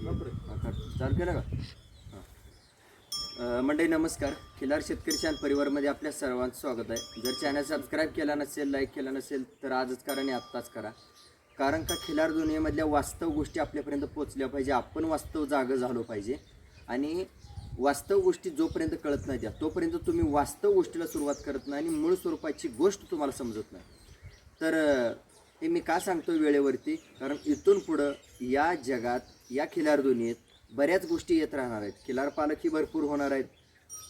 चालू केलं का? हां. मंडळी नमस्कार. खिलार शेतकरी शान परिवारमध्ये आपल्या सर्वांचं स्वागत आहे. जर चॅनल सबस्क्राईब केला नसेल लाईक केला नसेल तर आजच करा आणि आत्ताच करा. कारण का खिलार दुनियेमधल्या वास्तव गोष्टी आपल्यापर्यंत पोचल्या पाहिजे आपण वास्तव जागं झालो पाहिजे. आणि वास्तव गोष्टी जोपर्यंत कळत नाही त्या तोपर्यंत तुम्ही वास्तव गोष्टीला सुरुवात करत नाही आणि मूळ स्वरूपाची गोष्ट तुम्हाला समजत नाही. तर हे मी का सांगतो वेळेवरती? कारण इथून पुढं या जगात या खिलार दुनियेत बऱ्याच गोष्टी येत राहणार आहेत. खिलार पालकही भरपूर होणार आहेत.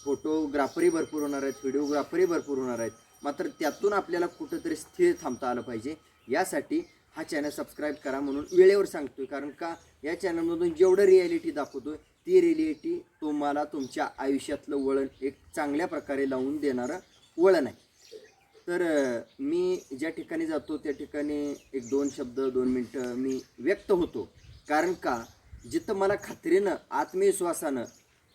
फोटोग्राफरही भरपूर होणार आहेत. व्हिडिओग्राफरही भरपूर होणार आहेत. मात्र त्यातून आपल्याला कुठंतरी स्थिर थांबता आलं पाहिजे. यासाठी हा चॅनल सबस्क्राईब करा म्हणून वेळेवर सांगतोय. कारण का या चॅनलमधून जेवढं रिॲलिटी दाखवतोय ती रिॲलिटी तुम्हाला तुमच्या आयुष्यातलं वळण एक चांगल्या प्रकारे लावून देणारं वळण आहे. तर मी ज्या ठिकाणी जातो त्या ठिकाणी एक दोन शब्द दोन मिनटं मी व्यक्त होतो. कारण का? जिथं मला खात्रीनं आत्मविश्वासानं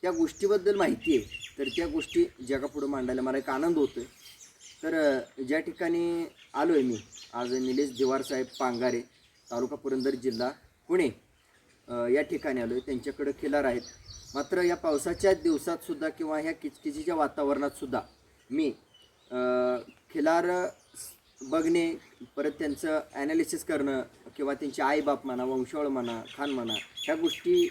त्या गोष्टीबद्दल माहिती आहे तर त्या गोष्टी जगापुढं मांडायला मला एक आनंद होतो आहे तर ज्या ठिकाणी आलो आहे मी आज निलेश दिवारसाहेब पांगारे तालुका पुरंदर जिल्हा पुणे या ठिकाणी आलो आहे त्यांच्याकडं खिलार आहेत. मात्र या पावसाच्या दिवसातसुद्धा किंवा ह्या किचकिचीच्या वातावरणातसुद्धा मी खिलार बघणे परत त्यांचं ॲनालिसिस करणं किंवा त्यांचे आईबाप म्हणा वंशावळ म्हणा खान म्हणा ह्या गोष्टी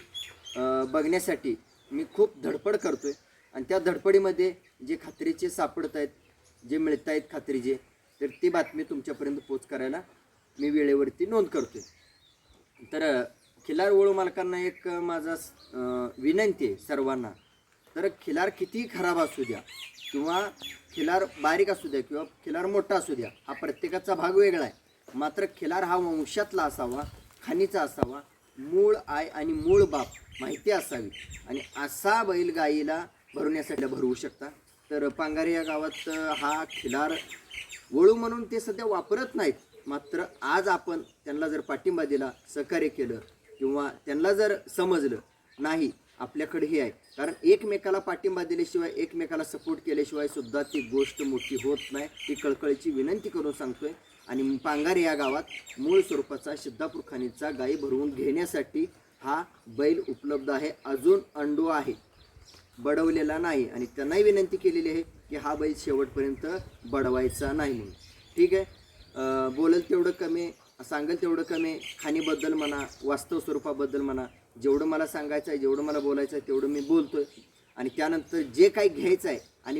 बघण्यासाठी मी खूप धडपड करतो आहे आणि त्या धडपडीमध्ये जे खात्रीचे सापडत आहेत जे मिळत आहेत खात्रीचे तर ती बातमी तुमच्यापर्यंत पोच करायला मी वेळेवरती नोंद करतो आहे तर खिलार वळू मालकांना एक माझा विनंती आहे सर्वांना. तर खिलार कितीही खराब असू द्या किंवा खिलार बारीक असू द्या किंवा खिलार मोठा असू द्या हा प्रत्येकाचा भाग वेगळा आहे. मात्र खिलार हा वंशातला असावा खाणीचा असावा मूळ आय आणि मूळ बाप माहिती असावी. आणि असा बैल गाईला भरवण्यासाठी भरवू शकता. तर पांगारे या गावात हा खिलार वळू म्हणून ते सध्या वापरत नाहीत. मात्र आज आपण त्यांना जर पाठिंबा दिला सहकार्य केलं किंवा त्यांना जर समजलं नाही आपल्याकडेही आहे. कारण एकमेकाला पाठिंबा दिल्याशिवाय एकमेकाला सपोर्ट केल्याशिवाय सुद्धा ती गोष्ट मोठी होत नाही. ती कळकळीची विनंती करून सांगतोय. आणि पांगारे या गावात मूळ स्वरूपाचा सिद्धापूर खाणीचा गायी भरवून घेण्यासाठी हा बैल उपलब्ध आहे. अजून अंडू आहे. बडवलेला नाही. आणि त्यांनाही विनंती केलेली आहे की हा बैल शेवटपर्यंत बडवायचा नाही म्हणून. ठीक आहे? बोलेल तेवढं कमी सांगेल तेवढं कमी. खाणीबद्दल म्हणा वास्तव स्वरूपाबद्दल म्हणा. जेवढं मला सांगायचं आहे जेवढं मला बोलायचं आहे तेवढं मी बोलतोय. आणि त्यानंतर जे काही घ्यायचं आहे आणि